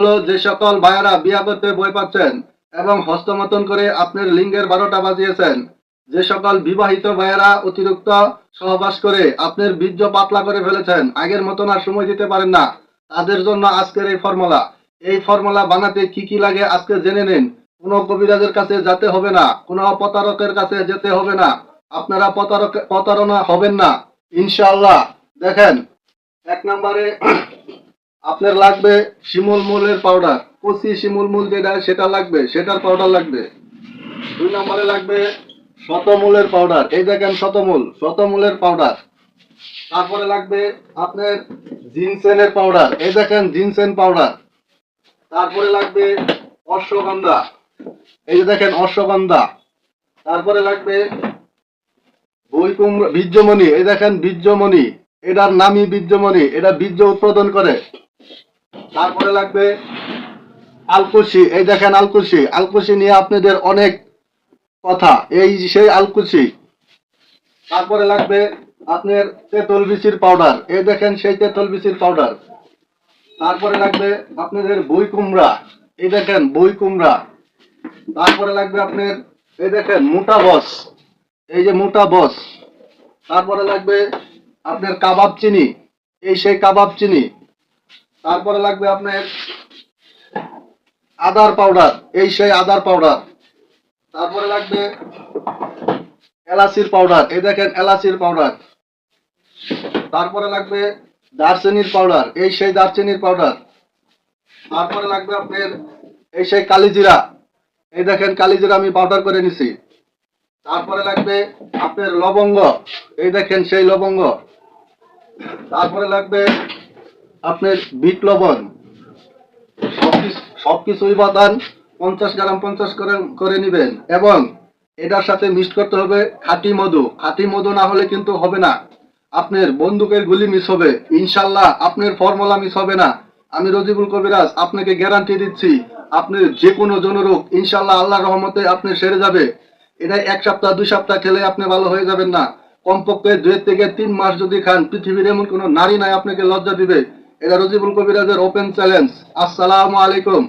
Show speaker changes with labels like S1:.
S1: হলো যে সকল ভাইয়ারা বিয়া করতে বই পাচ্ছেন এবং হস্তমতন করে আপনার লিঙ্গের বারোটা বাজিয়েছেন, যে সকল বিবাহিত ভাইয়ারা অতিরিক্ত সহবাস করে আপনার বীর্য পাতলা করে ফেলেছেন, আগের মতন আর সময় দিতে পারেন না। তাদের জন্য আজকের এই ফর্মুলা। এই ফর্মুলা বানাতে কি কি লাগে আজকে জেনে নিন। কোনো কবিরাজের কাছে যেতে হবে না, কোনো প্রতারকের কাছে যেতে হবে না। আপনারা প্রতারক, প্রতারণা হবেন না। ইনশাআল্লাহ। দেখেন, এক নম্বরে আপনার লাগবে শিমুল মূলের পাউডার কচি শিমুল মূল যেটা, সেটা লাগবে, সেটার পাউডার লাগবে। দুই নম্বরে লাগবে শতমূলের পাউডার এই দেখেন শতমূল, শতমূলের পাউডার তারপরে লাগবে আপনার জিনসেনের পাউডার এই দেখেন জিনসেন পাউডার তারপরে লাগবে অশ্বগন্ধা। এই যে দেখেন অশ্বগন্ধা। তারপরে লাগবে বই কুমড়া, বীর্যমণি। এই দেখেন বীর্যমণি। এটার নামই বীর্যমণি। এটা বীর্য উৎপাদন করে। তারপরে লাগবে আলকুশি। এই দেখেন আলকুশি। আলকুশি নিয়ে আপনাদের অনেক কথা। এই সেই আলকুশি। তারপরে লাগবে আপনার তেঁতুল বিচির পাউডার। এই দেখেন সেই তেঁতুল বিচির পাউডার। তারপরে লাগবে আপনাদের বই কুমড়া। এই দেখেন বই কুমড়া। তারপরে লাগবে আপনার, এই দেখেন মোটা বস। এই যে মোটা বস। তারপরে লাগবে আপনার কাবাব চিনি। এই সেই কাবাব চিনি। তারপরে লাগবে আপনার আদার পাউডার, এই সেই আদার পাউডার। তারপরে লাগবে এলাচির পাউডার, এই দেখেন এলাচির পাউডার। তারপরে লাগবে দারচিনির পাউডার, এই সেই দারচিনির পাউডার। তারপরে লাগবে আপনার এই সেই কালিজিরা, এই দেখেন কালিজিরা আমি পাউডার করে নিছি। তারপরে লাগবে আপনার লবঙ্গ, এই দেখেন সেই লবঙ্গ। তারপরে লাগবে আপনার বিট লবণ সবকিছু- সবকিছুই বাদান পঞ্চাশ গ্রাম পঞ্চাশ করে করে নেবেন। এবং এটার সাথে মিক্স করতে হবে খাঁটি মধু। খাঁটি মধু না হলে কিন্তু হবে না। আপনার বন্দুকের গুলি মিস হবে। ইনশাল্লাহ আপনার ফর্মুলা মিস হবে না। আমি রজিবুল কবিরাজ, আপনাকে গ্যারান্টি দিচ্ছি। আপনার যে কোনো জনরোগ, ইনশাল্লাহ আল্লাহ রহমতে আপনি সেরে যাবে। এটা এক সপ্তাহ, দুই সপ্তাহ খেলে আপনি ভালো হয়ে যাবেন না। কমপক্ষে দুই থেকে তিন মাস যদি খান, পৃথিবীর এমন কোনো নারী নাই আপনাকে লজ্জা দিবে। এটা রজিবুল কবিরাজের ওপেন চ্যালেঞ্জ আসসালামু আলাইকুম।